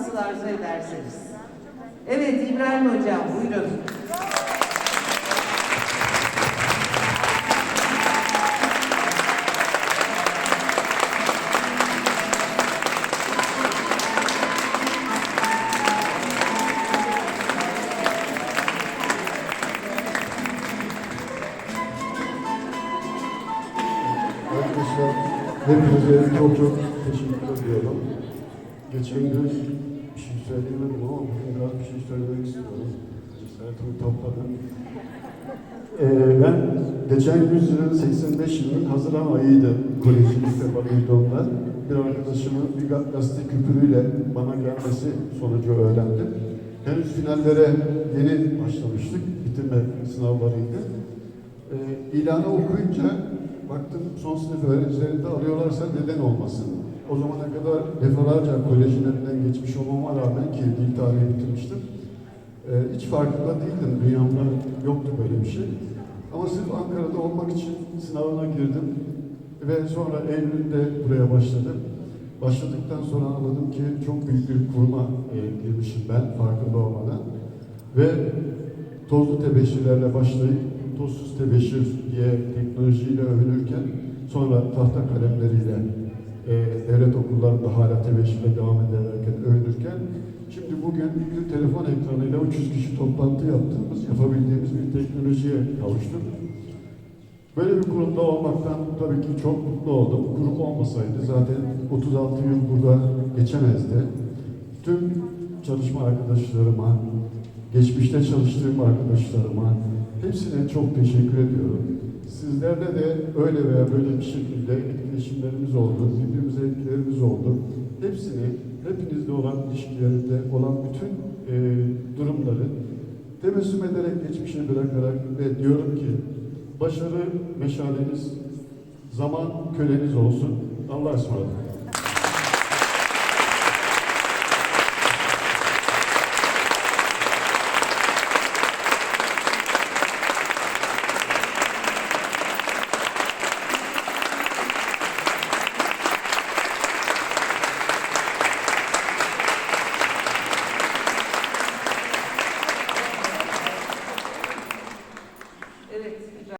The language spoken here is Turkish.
nasıl arzu ederseniz. Evet İbrahim Hocam buyurun. Hepinize çok çok teşekkür ediyorum. Geçen gün bir şey söyleyemedim ama bugün biraz bir şey söylemek istiyorum. Cesaretimi topladım. Ee, ben geçen yüzyılın 85 yılının Haziran ayıydı koleji ilk defa. Bir arkadaşımın bir ga- gazete küpürüyle bana gelmesi sonucu öğrendim. Henüz finallere yeni başlamıştık. Bitirme sınavlarıydı. Ee, ilanı okuyunca baktım son sınıf öğrencilerini de alıyorlarsa neden olmasın? O zamana kadar defalarca kolejlerinden geçmiş olmama rağmen ki dil tarihi bitirmiştim. Ee, hiç farkında değildim. Dünyamda yoktu böyle bir şey. Ama sırf Ankara'da olmak için sınavına girdim. Ve sonra Eylül'de buraya başladım. Başladıktan sonra anladım ki çok büyük bir kuruma e, girmişim ben farkında olmadan. Ve tozlu tebeşirlerle başlayıp tozsuz tebeşir diye teknolojiyle övünürken sonra tahta kalemleriyle e, devlet okullarında hala tebeşirle devam ederken övünürken şimdi bugün bir telefon ekranıyla 300 kişi toplantı yaptığımız, yapabildiğimiz bir teknolojiye kavuştuk. Böyle bir kurumda olmaktan tabii ki çok mutlu oldum. Kurum olmasaydı zaten 36 yıl burada geçemezdi. Tüm çalışma arkadaşlarıma, geçmişte çalıştığım arkadaşlarıma hepsine çok teşekkür ediyorum. Sizlerle de öyle veya böyle bir şekilde etkileşimlerimiz oldu, birbirimize etkilerimiz oldu. Hepsini, hepinizle olan ilişkilerinde olan bütün e, durumları tebessüm ederek, geçmişe bırakarak ve diyorum ki başarı meşaleniz, zaman köleniz olsun. Allah'a ısmarladık.